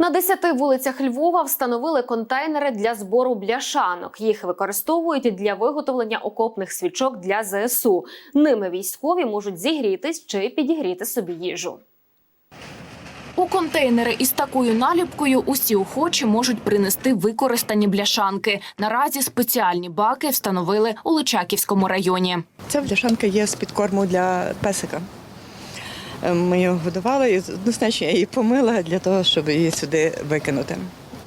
На 10 вулицях Львова встановили контейнери для збору бляшанок. Їх використовують для виготовлення окопних свічок для ЗСУ. Ними військові можуть зігрітись чи підігріти собі їжу. У контейнери із такою наліпкою усі охочі можуть принести використані бляшанки. Наразі спеціальні баки встановили у Личаківському районі. Ця бляшанка є з підкорму для песика. Е, Ми його годували і однозначно я її помила для того, щоб її сюди викинути.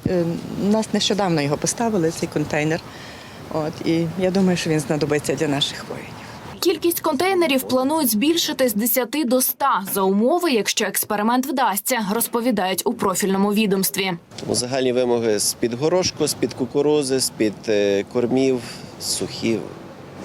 Е, У нас нещодавно його поставили, цей контейнер. От, і я думаю, що він знадобиться для наших воїнів. Кількість контейнерів планують збільшити з 10 до 100 за умови, якщо експеримент вдасться, розповідають у профільному відомстві. Тому загальні вимоги з-під горошку, з-під кукурузи, з-під е, кормів, сухі,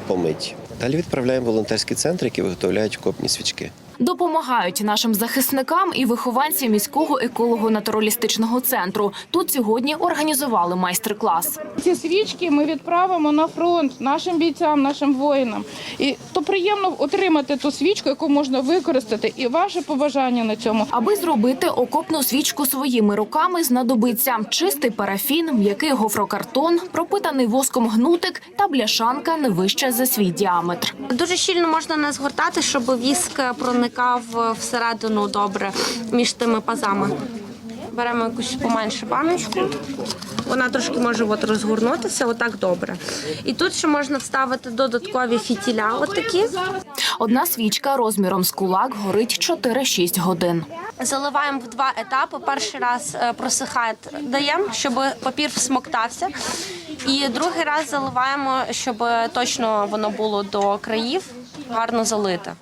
помиті. Далі відправляємо в волонтерський центр, які виготовляють копні свічки. Допомагають нашим захисникам і вихованці міського еколого-натуралістичного центру. Тут сьогодні організували майстер-клас. Ці свічки ми відправимо на фронт нашим бійцям, нашим воїнам. І то приємно отримати ту свічку, яку можна використати, і ваше побажання на цьому. Аби зробити окопну свічку своїми руками, знадобиться чистий парафін, м'який гофрокартон, пропитаний воском гнутик та бляшанка не вища за свій діаметр. Дуже щільно можна не згортати, щоб віск проникав всередину добре між тими пазами. Беремо якусь поменше баночку. Вона трошки може от розгорнутися, отак добре. І тут ще можна вставити додаткові фітіля, отакі. Одна свічка розміром з кулак горить 4-6 годин. Заливаємо в два етапи. Перший раз е, просихає, даємо, щоб папір всмоктався. І другий раз заливаємо, щоб точно воно було до країв гарно залите.